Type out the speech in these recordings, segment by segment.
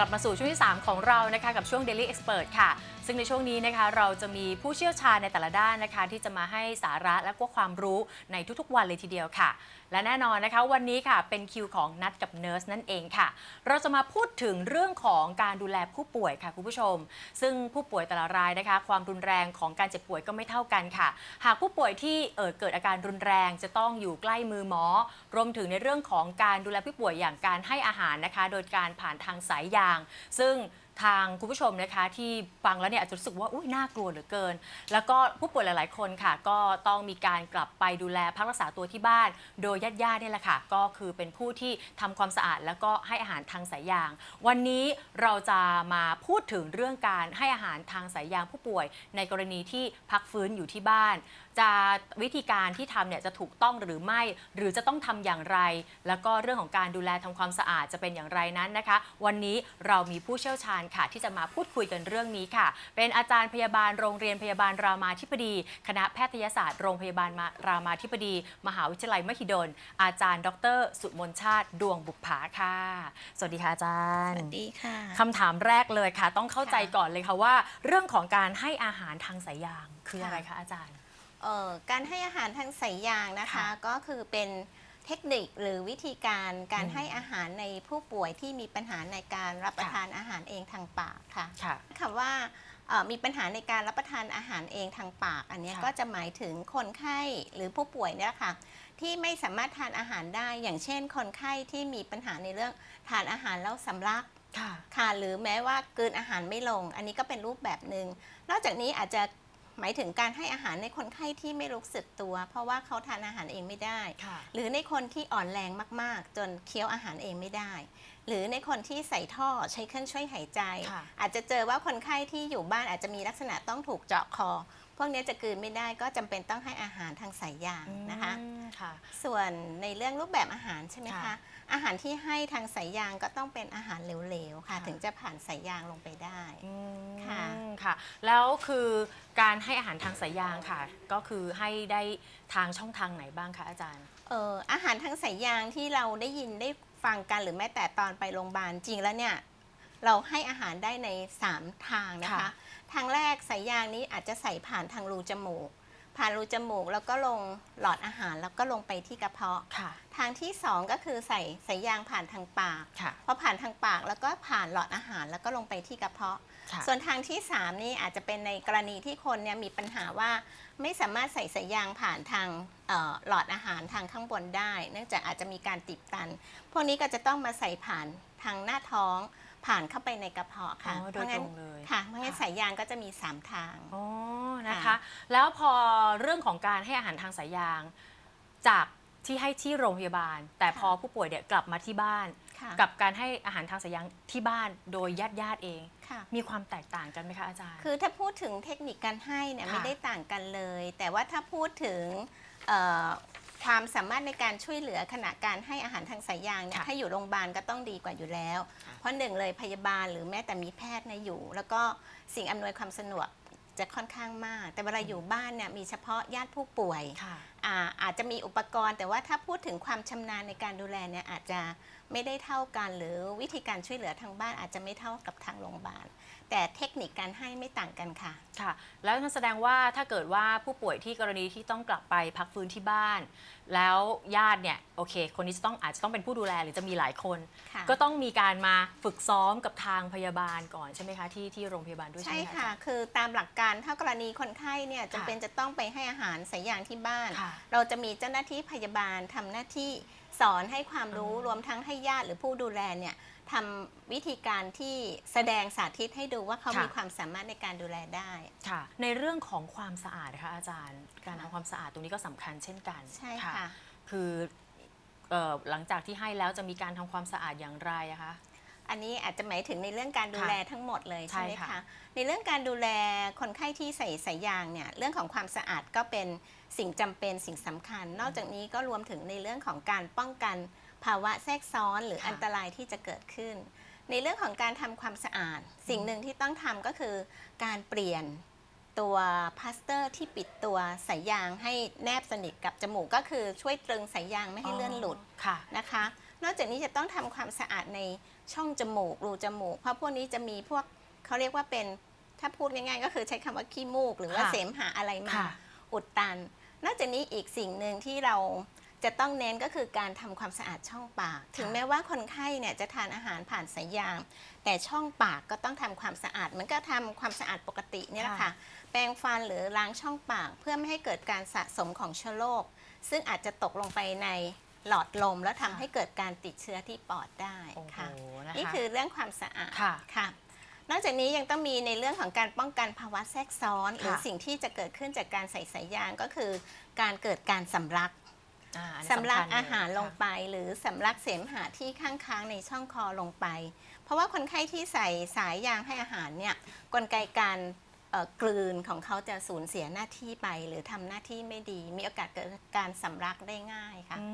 ลับมาสู่ช่วงที่ 3 ของเรานะคะกับช่วง Daily Expert ค่ะซึ่งในช่วงนี้นะคะเราจะมีผู้เชี่ยวชาญในแต่ละด้านนะคะ ที่จะมาให้สาระและก็ความรู้ในทุกๆวันเลยทีเดียวค่ะ และแน่นอนนะคะ วันนี้ค่ะเป็นคิวของนัดกับเนิร์สนั่นเองค่ะ เราจะมาพูดถึงเรื่องของการดูแลผู้ป่วยค่ะคุณผู้ชม ซึ่งผู้ป่วยแต่ละรายนะคะ ความรุนแรงของการเจ็บป่วยก็ไม่เท่ากันค่ะ หากผู้ป่วยที่เเกิดอาการรุนแรงจะต้องอยู่ใกล้มือหมอ รวมถึงในเรื่องของการดูแลผู้ป่วยอย่างการให้อาหารนะคะ โดยการผ่านทางสายยาง ซึ่ง ทางคุณผู้ชมนะคะ ที่ฟังแล้วเนี่ยอาจจะรู้สึกว่าอุ้ยน่ากลัวเหลือเกิน แล้วก็ผู้ป่วยหลาย ๆ คนค่ะ ก็ต้องมีการกลับไปดูแลพักรักษาตัวที่บ้าน โดยญาติๆเนี่ยแหละค่ะ ก็คือเป็นผู้ที่ทำความสะอาด แล้วก็ให้อาหารทางสายยาง วันนี้เราจะมาพูดถึงเรื่องการให้อาหารทางสายยางผู้ป่วย ในกรณีที่พักฟื้นอยู่ที่บ้าน จะวิธีการที่ทำเนี่ยจะถูกต้องหรือไม่ หรือจะต้องทำอย่างไร แล้วก็เรื่องของการดูแลทำความสะอาดจะเป็นอย่างไรนั้นนะคะ วันนี้เรามีผู้เชี่ยวชาญค่ะ ที่จะมาพูดคุยกันเรื่องนี้ค่ะ เป็นอาจารย์พยาบาลโรงเรียนพยาบาลรามาธิบดี คณะแพทยศาสตร์โรงพยาบาลมารามาธิบดี มหาวิทยาลัยมหิดล อาจารย์ ดร สุมนชาติดวงบุปผาค่ะ สวัสดีค่ะอาจารสย์วัสดีค่ะ คำถามแรกเลยค่ะ ต้องเข้าใจค่ะ ก่อนเลยค่ะว่า เรื่องของการให้อาหารทางสายยางคือค่ะอะไรคะอาจารย์ เอ่อการให้อาหารทางสายยางนะคะ ค่ะก็คือเป็นเทคนิคหรือวิธีการการอืมให้อาหารในผู้ป่วยที่มีปัญหาในการรับประค่ะ ทานอาหารเองทางปากค่ะ ค่ะ คำว่าเอ่อมีปัญหาในการรับประทานอาหารเองทางปาก อันเนี้ยค่ะ ก็จะหมายถึงคนไข้หรือผู้ป่วยเนี่ยค่ะ ที่ไม่สามารถทานอาหารได้ อย่างเช่น คนไข้ที่มีปัญหาในเรื่องทานอาหารแล้วสำลักค่ะ ค่ะ หรือแม้ว่ากลืนอาหารไม่ลง อันนี้ก็เป็นรูปแบบหนึ่งนอกจากนี้อาจจะ หมายถึงการให้อาหารในคนไข้ที่ไม่รู้สึกตัว เพราะว่าเขาทานอาหารเองไม่ได้ค่ะหรือในคนที่อ่อนแรงมากๆ จนเคี้ยวอาหารเองไม่ได้ หรือในคนที่ใส่ท่อใช้เครื่องช่วยหายใจค่ะอาจจะเจอว่าคนไข้ที่อยู่บ้านอาจจะมีลักษณะต้องถูกเจาะคอพ วกนี้จะกลืนไม่ได้ก็จำเป็นต้องให้อาหารทางสายยางนะคะ อืมค่ะ ส่วนในเรื่องรูปแบบอาหารใช่ไหมค่ะคะอาหารที่ให้ทางสายยางก็ต้องเป็นอาหารเหลวๆค่ะ ค่ะ ถึงจะผ่านสายยางลงไปได้ อืมค่ะ ค่ะ แล้วคือการให้อาหารทางสายยางค่ะ ก็คือให้ได้ทางช่องทางไหนบ้างคะอาจารย์ เอ่ออาหารทางสายยางที่เราได้ยินได้ฟังกันหรือแม้แต่ตอนไปโรงพยาบาลจริงแล้วเนี่ยเราให้อาหารได้ใน 3 ทางนะคะ ค่ะ ทางแรกสายยางนี้อาจจะใส่ผ่านทางรูจมูก ผ่านรูจมูกแล้วก็ลงหลอดอาหารแล้วก็ลงไปที่กระเพาะ ค่ะ ทางที่2ก็คือใส่สายยางผ่านทางปากค่ะพอผ่านทางปากแล้วก็ผ่านหลอดอาหารแล้วก็ลงไปที่กระเพาะ ค่ะส่วนทางที่3นี่อาจจะเป็นในกรณีที่คนเนี่ยมีปัญหาว่าไม่สามารถใส่สายยางผ่านทางเออหลอดอาหารทางข้างบนได้ เนื่องจากอาจจะมีการติดตัน พวกนี้ก็จะต้องมาใส่ผ่านทางหน้าท้อง ผ่านเข้าไปในกระเพาะค่ะอ๋อโดยเพราะงั้นตรงเลย ค่ะเพราะงั้นค่ะสายยางก็จะมี 3 ทาง อ๋อนะคะค่ะแล้วพอเรื่องของการให้อาหารทางสายยาง จากที่ให้ที่โรงพยาบาล แต่พอผู้ป่วยเนี่ยกลับมาที่บ้าน ค่ะกับการให้อาหารทางสายยางที่บ้านโดยญาติญาติๆเอง ค่ะ มีความแตกต่างกันไหมคะอาจารย์ คือถ้าพูดถึงเทคนิคการให้เนี่ยค่ะไม่ได้ต่างกันเลย แต่ว่าถ้าพูดถึงเอ่อความสามารถในการช่วยเหลือขณะการให้อาหารทางสายยางเนี่ยค่ะ ถ้าอยู่โรงพยาบาลก็ต้องดีกว่าอยู่แล้วค่ะ เพราะหนึ่งเลยพยาบาลหรือแม้แต่มีแพทย์เนี่ยอยู่ แล้วก็สิ่งอำนวยความสะดวกจะค่อนข้างมาก แต่เวลาอยู่บ้านเนี่ยมีเฉพาะญาติผู้ป่วยค่ะ อาอาจจะมีอุปกรณ์ แต่ว่าถ้าพูดถึงความชำนาญในการดูแลเนี่ยอาจจะไม่ได้เท่ากัน หรือวิธีการช่วยเหลือทางบ้านอาจจะไม่เท่ากับทางโรงพยาบาล แต่เทคนิคการให้ไม่ต่างกันค่ะ ค่ะ แล้วนั่นแสดงว่าถ้าเกิดว่าผู้ป่วยที่กรณีที่ต้องกลับไปพักฟื้นที่บ้าน แล้วญาติเนี่ยโอเค คนนี้จะต้องอาจจะต้องเป็นผู้ดูแลหรือจะมีหลายคน ค่ะ ก็ต้องมีการมาฝึกซ้อมกับทางพยาบาลก่อนใช่ไหมคะที่ที่โรงพยาบาลด้วยใช่ใช่ไหมคะค่ะ คือตามหลักการถ้ากรณีคนไข้เนี่ยจำเป็นจะต้องไปให้อาหารสายยางที่บ้าน ค่ะเราจะมีเจ้าหน้าที่พยาบาลทำหน้าที่สอนให้ความรู้อืมรวมทั้งให้ญาติหรือผู้ดูแลเนี่ย ทำวิธีการที่แสดงสาธิตให้ดูว่าเขาค่ะ มีความสามารถในการดูแลได้ ค่ะ ในเรื่องของความสะอาดนะคะอาจารย์ การค่ะทำความสะอาดตรงนี้ก็สำคัญเช่นกันใช่ค่ะ คือเอ่อหลังจากที่ให้แล้วจะมีการทำความสะอาดอย่างไรอะคะ อันนี้อาจจะหมายถึงในเรื่องการดูแลทั้งหมดเลยใช่ใช่ไหมค่ะ คะ ในเรื่องการดูแลคนไข้ที่ใส่สายยางเนี่ยเรื่องของความสะอาดก็เป็นสิ่งจำเป็นสิ่งสำคัญ นอกจากนี้ก็รวมถึงในเรื่องของการป้องกัน ภาวะแทรกซ้อนหรือค่ะอันตรายที่จะเกิดขึ้น ในเรื่องของการทำความสะอาด สิ่งหนึ่งที่ต้องทำก็คือ การเปลี่ยนตัวพลาสเตอร์ที่ปิดตัวสายยางให้แนบสนิทกับจมูกก็คือช่วยตรึงสายยางไม่ให้เลื่อนหลุดค่ะนะคะ นอกจากนี้จะต้องทำความสะอาดในช่องจมูกรูจมูก เพราะพวกนี้จะมีพวกเขาเรียกว่าเป็นถ้าพูดง่ายๆ ก็คือใช้คำว่าขี้มูก หรือว่าค่ะเสมหะอะไรมาค่ะอุดตัน นอกจากนี้อีกสิ่งหนึ่งที่เรา จะต้องเน้นก็คือการทำความสะอาดช่องปาก ถึงแม้ว่าคนไข้เนี่ยจะทานอาหารผ่านสายยาง แต่ช่องปากก็ต้องทำความสะอาดเหมือนก็ทำความสะอาดปกติเนี่ยแหละค่ะ แปรงฟันหรือล้างช่องปาก เพื่อไม่ให้เกิดการสะสมของเชื้อโรค ซึ่งอาจจะตกลงไปในหลอดลม แล้วทำค่ะให้เกิดการติดเชื้อที่ปอดได้โอ้โหค่ะนะคะนี่คือเรื่องความสะอาดค่ะค่ะนอกจากนี้ยังต้องมีในเรื่องของการป้องกันภาวะแทรกซ้อน หรือค่ะสิ่งที่จะเกิดขึ้นจากการใส่สายยางก็คือ การเกิดการสำลักอ่าอันนี้ สำลักญเลยอาหารลงค่ะไป หรือสำลักเสมหะที่ข้างค้างในช่องคอลงไป เพราะว่าคนไข้ที่ใส่สายยางให้อาหารเนี่ยกลไกการเอ่อกลืนของเขาจะสูญเสียหน้าที่ไป หรือทำหน้าที่ไม่ดี มีโอกาสเกิดการสำลักได้ง่ายค่ะอื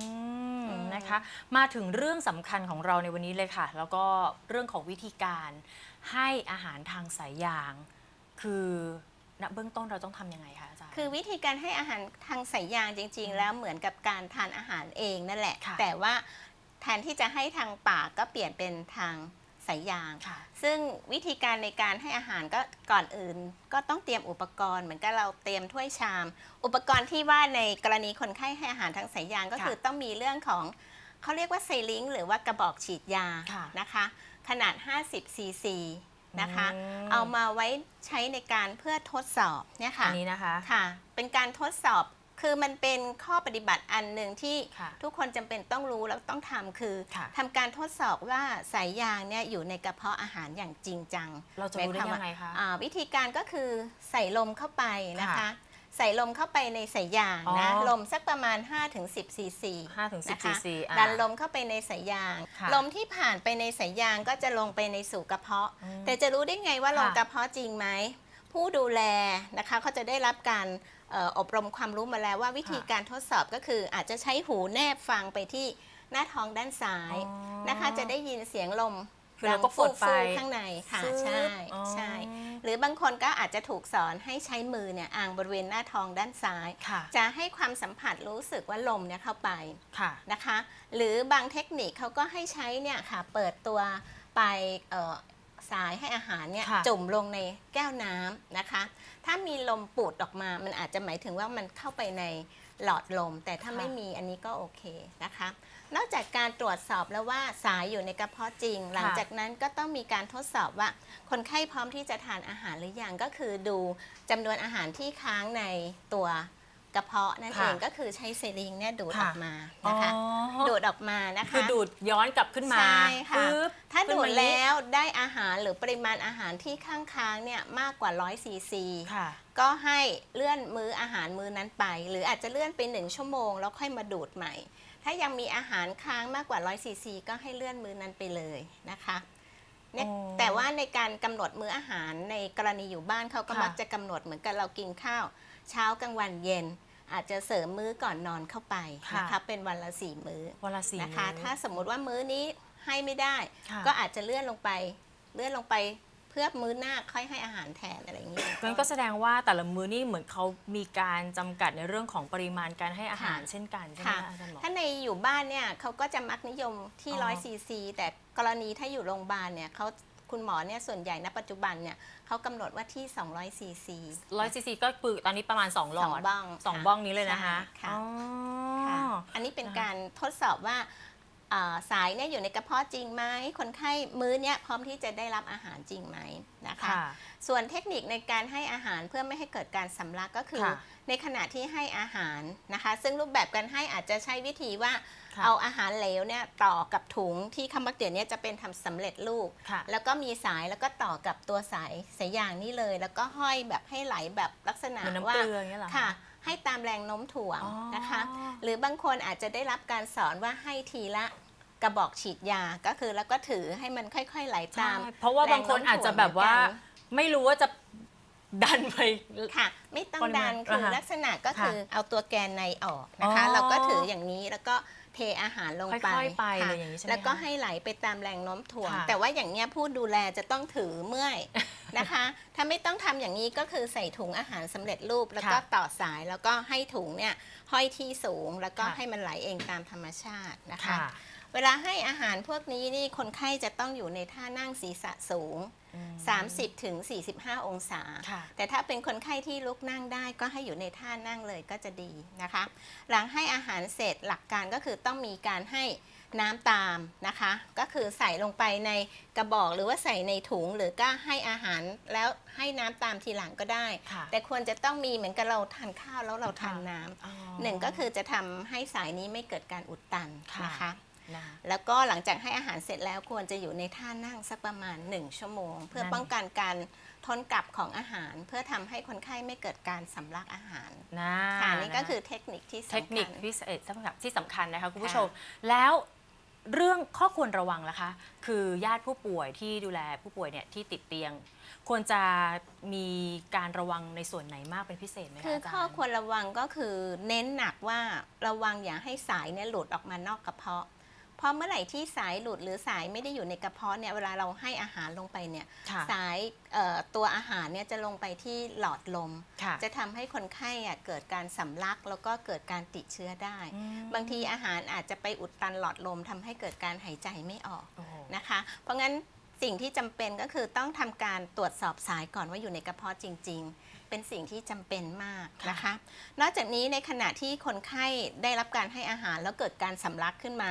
มอืมนะคะ มาถึงเรื่องสำคัญของเราในวันนี้เลยค่ะ แล้วก็เรื่องของวิธีการให้อาหารทางสายยาง คือ ณเบื้องต้นเราต้องทำยังไงคะอาจารย์ คือวิธีการให้อาหารทางสายยางจริง ๆ แล้วเหมือนกับการทานอาหารเองนั่นแหละ ค่ะ แต่ว่าแทนที่จะให้ทางปากก็เปลี่ยนเป็นทางสายยาง ค่ะ ซึ่งวิธีการในการให้อาหารก็ก่อนอื่น ก็ต้องเตรียมอุปกรณ์เหมือนกับเราเตรียมถ้วยชาม อุปกรณ์ที่ว่าในกรณีคนไข้ให้อาหารทางสายยางก็ค่ะคือต้องมีเรื่องของเขาเรียกว่าไซลิงหรือว่ากระบอกฉีดยาค่ะ นะคะ ขนาด 50 ซีซี นะคะอืมเอามาไว้ใช้ในการเพื่อทดสอบเนี่ยค่ะอันนี้นะคะค่ะ เป็นการทดสอบคือมันเป็นข้อปฏิบัติอันหนึ่งที่ค่ะทุกคนจำเป็นต้องรู้แล้วต้องทำคือค่ะทำการทดสอบว่าสายยางเนี่ยอยู่ในกระเพาะอาหารอย่างจริงจัง เราจะรู้ได้หมายความยังไงคะอ่าวิธีการก็คือใส่ลมเข้าไปนะคะค่ะ ใส่ลมเข้าไปในสายยางนะ อ๋อ ลมสักประมาณ 5-10ซีซี ห้าถึงสิบนะซีคะซีอะ ดันลมเข้าไปในสายยาง ค่ะลมที่ผ่านไปในสายยางก็จะลงไปในสู่กระเพาะ อืมแต่จะรู้ได้ไงว่าลงค่ะ กระเพาะจริงไหม ผู้ดูแลนะคะเขาจะได้รับการเอ่ออบรมความรู้มาแล้วว่าวิธีค่ะการทดสอบก็คืออาจจะใช้หูแนบฟังไปที่หน้าท้องด้านซ้ายอ๋อ นะคะ จะได้ยินเสียงลม คือเราก็กดไปฟู่ๆข้างในค่ะฟึ๊บใช่อ๋อใช่ หรือบางคนก็อาจจะถูกสอนให้ใช้มือเนี่ยอ่างบริเวณหน้าท้องด้านซ้ายค่ะจะให้ความสัมผัสรู้สึกว่าลมเนี่ยเข้าไปค่ะนะคะ หรือบางเทคนิคเขาก็ให้ใช้เนี่ยค่ะเปิดตัวไปเอ่อสายให้อาหารเนี่ยค่ะจุ่มลงในแก้วน้ำนะคะ ถ้ามีลมปูดออกมา มันอาจจะหมายถึงว่ามันเข้าไปใน หลอดลม แต่ถ้าค่ะไม่มีอันนี้ก็โอเคนะคะ นอกจากการตรวจสอบแล้วว่าสายอยู่ในกระเพาะจริง หลังจากนั้นก็ต้องมีการทดสอบว่า คนไข้พร้อมที่จะทานอาหารหรือยังก็คือดูจำนวนอาหารที่ค้างในตัว กระเพาะนั่นค่ะเองก็คือใช้เซริงเนี่ยดูดอค่ะอกมานะคะอ๋อดูดออกมานะคะ คือดูดย้อนกลับขึ้นมาใช่ค่ะ ปึ๊บ ถ้าขึ้นดูมดนี้แล้วได้อาหารหรือปริมาณอาหารที่ข้างค้างเนี่ยมากกว่า 100ซีซี ค่ะ ก็ให้เลื่อนมื้ออาหารมื้อนั้นไป หรืออาจจะเลื่อนไปหนึ่งชั่วโมงแล้วค่อยมาดูดใหม่ ถ้ายังมีอาหารค้างมากกว่า100ซีซีก็ให้เลื่อนมื้อนั้นไปเลยนะคะเนี่ยอ๋อแต่ว่าในการกำหนดมื้ออาหารในกรณีอยู่บ้านเขาก็ค่ะ มักจะกำหนดเหมือนกับเรากินข้าว เช้ากลางวันเย็น อาจจะเสริมมื้อก่อนนอนเข้าไปนะคะเป็นวันละสี่มื้อวันละสี่นะคะมื้อถ้าสมมุติว่ามื้อนี้ให้ไม่ได้ค่ะก็อาจจะเลื่อนลงไปเลื่อนลงไปเพื่อมื้อหน้าค่อยให้อาหารแทนอะไรอย่างนี้งั้นก็แสดงว่าแต่ละมื้อนี่เหมือนเขามีการจำกัดในเรื่องของปริมาณการให้อาหารค่ะเช่นกันใช่ไหมค่ะคะอาจารย์หมอถ้าในอยู่บ้านเนี่ยเขาก็จะมักนิยมที่อ๋อร้อยซีซีแต่กรณีถ้าอยู่โรงพยาบาลเนี่ยเขา คุณหมอเนี่ยส่วนใหญ่ณปัจจุบันเนี่ยเขากำหนดว่าที่ 200ซีซีร้อยซีซีก็คือตอนนี้ประมาณ 2 หลสอองดบ้องสองค่ะบ้องนี้เลยนะคะใช่ค่ะ อ๋อ ค่ะอันนี้เป็นนะคะการทดสอบว่าอ่า สายเนี่ยอยู่ในกระเพาะจริงไหมคนไข้มื้อเนี่ยพร้อมที่จะได้รับอาหารจริงไหมนะคะค่ะส่วนเทคนิคในการให้อาหารเพื่อไม่ให้เกิดการสำลักก็คือค่ะในขณะที่ให้อาหารนะคะ ซึ่งรูปแบบการให้อาจจะใช้วิธีว่าค่ะเอาอาหารเหลวเนี่ยต่อกับถุงที่คำว่าเดี๋ยวนี้จะเป็นทำสำเร็จรูปค่ะแล้วก็มีสายแล้วก็ต่อกับตัวสายสายยางนี่เลย แล้วก็ห้อยแบบให้ไหลแบบลักษณะเหมือนน้ำว่าเกลืออย่างเงี้ยเหรอค่ะ ให้ตามแรงโน้มถ่วงอ๋อนะคะ หรือบางคนอาจจะได้รับการสอนว่าให้ทีละกระบอกฉีดยาก็คือแล้วก็ถือให้มันค่อยๆไหลใช่ตาม เพราะว่าบางคนอาจจะแบบว่าไม่รู้ว่าจะดันไปค่ะ ไม่ต้องปริมาณดันคืออ่าฮะลักษณะก็คือเอาตัวแกนในออกนะคะอ๋อเราก็ถืออย่างนี้แล้วก็ เทอาหารลงไปค่อยๆไปค่ะเลยอย่างนี้ใช่ไหมแล้วก็คะ ให้ไหลไปตามแรงโน้มถ่วง ค่ะ แต่ว่าอย่างเนี้ยผู้ดูแลจะต้องถือเมื่อยนะคะ ถ้าไม่ต้องทำอย่างนี้ก็คือใส่ถุงอาหารสำเร็จรูป แล้วก็ค่ะต่อสายแล้วก็ให้ถุงเนี่ยห้อยที่สูง แล้วก็ค่ะให้มันไหลเองตามธรรมชาตินะคะ ค่ะ เเวลาให้อาหารพวกนี้นี่คนไข้จะต้องอยู่ในท่านั่งศีรษะสูงอืม30ถึง45 องศาค่ะแต่ถ้าเป็นคนไข้ที่ลุกนั่งได้ก็ให้อยู่ในท่านั่งเลยก็จะดีนะคะ หลังให้อาหารเสร็จหลักการก็คือต้องมีการให้น้ำตามนะคะ ก็คือใส่ลงไปในกระบอกหรือว่าใส่ในถุงหรือก็ให้อาหารแล้วให้น้ำตามทีหลังก็ได้ค่ะแต่ควรจะต้องมีเหมือนกับเราทานข้าวแล้วเราทานน้ำอ๋อหนึ่งก็คือจะทำให้สายนี้ไม่เกิดการอุดตันค่ะนะคะนะ แล้วก็หลังจากให้อาหารเสร็จแล้วควรจะอยู่ในท่านั่งสักประมาณ 1 ชั่วโมง เพื่อนั่นป้องกันการทนกลับของอาหาร เพื่อทำให้คนไข้ไม่เกิดการสำลักอาหารนะค่ะนี่ก็ะคือเทคนิคที่สำเทคัคนิคญพิเศษสำคัญที่สำคัญนะคะคุณผู้ค่ะชมแล้วเรื่องข้อควรระวังล่ะคะ คือญาติผู้ป่วยที่ดูแลผู้ป่วยเนี่ยที่ติดเตียง ควรจะมีการระวังในส่วนไหนมากเป็นพิเศษไหมคะคืออาจารย์ข้อควรระวังก็คือเน้นหนักว่าระวังอย่าให้สายเนี่ยหลุดออกมานอกกระเพาะ เพราะเมื่อไหร่ที่สายหลุดหรือสายไม่ได้อยู่ในกระเพาะเนี่ยเวลาเราให้อาหารลงไปเนี่ยค่ะสายเอ่อตัวอาหารเนี่ยจะลงไปที่หลอดลมค่ะจะทำให้คนไข้อะเกิดการสำลักแล้วก็เกิดการติดเชื้อได้อืมบางทีอาหารอาจจะไปอุดตันหลอดลมทำให้เกิดการหายใจไม่ออกโอ้โหนะคะ เพราะงั้นสิ่งที่จำเป็นก็คือต้องทำการตรวจสอบสายก่อนว่าอยู่ในกระเพาะจริง ๆ เป็นสิ่งที่จำเป็นมากนะคะ นอกจากนี้ในขณะที่คนไข้ได้รับการให้อาหารแล้วเกิดการสำลักขึ้นมา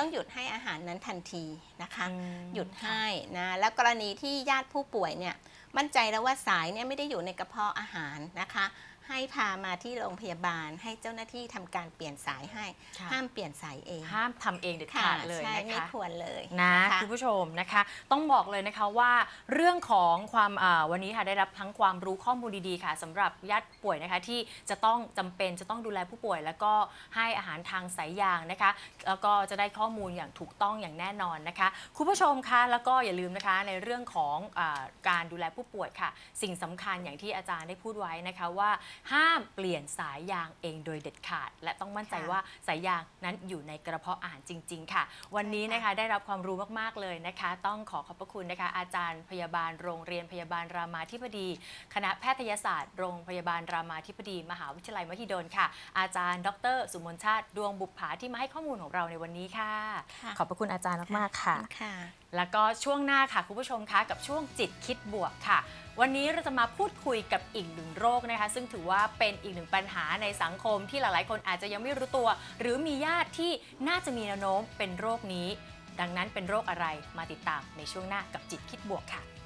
ต้องหยุดให้อาหารนั้นทันทีนะคะอืมหยุดให้นะแล้วกรณีที่ญาติผู้ป่วยเนี่ยมั่นใจแล้วว่าสายเนี่ยไม่ได้อยู่ในกระเพาะอาหารนะคะ ให้พามาที่โรงพยาบาล ให้เจ้าหน้าที่ทำการเปลี่ยนสายให้ ค่ะ ห้ามเปลี่ยนสายเองห้ามทำเองเด็ดค่ะขาดเลยใช่นะไม่คะ ควรเลยนะนะคะคุณผู้ชมนะคะ ต้องบอกเลยนะคะว่าเรื่องของความอ่าวันนี้ค่ะได้รับทั้งความรู้ข้อมูลดีๆค่ะสำหรับญาติป่วยนะคะ ที่จะต้องจำเป็นจะต้องดูแลผู้ป่วย แล้วก็ให้อาหารทางสายยางนะคะ แล้วก็จะได้ข้อมูลอย่างถูกต้องอย่างแน่นอนนะคะ คุณผู้ชมคะแล้วก็อย่าลืมนะคะในเรื่องของอาการดูแลผู้ป่วยค่ะ สิ่งสำคัญอย่างที่อาจารย์ได้พูดไว้นะคะว่าห้ามเปลี่ยนสายยางเองโดยเด็ดขาด และต้องมั่นใจค่ะว่าสายยางนั้นอยู่ในกระเพาะอาหารจริง ๆ ค่ะ วันนี้นะคะได้รับความรู้มากๆเลยนะคะ ต้องขอขอบพระคุณนะคะ อาจารย์พยาบาลโรงเรียนพยาบาลรามาธิบดี คณะแพทยศาสตร์โรงพยาบาลรามาธิบดี มหาวิทยาลัยมหิดลค่ะ อาจารย์ ดร สุมนชาติดวงบุปผาที่มาให้ข้อมูลของเราในวันนี้ค่ะค่ะขอบพระคุณอาจารย์มากๆค่ะค่ะ แล้วก็ช่วงหน้าค่ะคุณผู้ชมคะกับช่วงจิตคิดบวกค่ะ วันนี้เราจะมาพูดคุยกับอีกหนึ่งโรคนะคะ ซึ่งถือว่าเป็นอีกหนึ่งปัญหาในสังคมที่หลายๆ คนอาจจะยังไม่รู้ตัว หรือมีญาติที่น่าจะมีแนวโน้มเป็นโรคนี้ ดังนั้นเป็นโรคอะไรมาติดตามในช่วงหน้ากับจิตคิดบวกค่ะ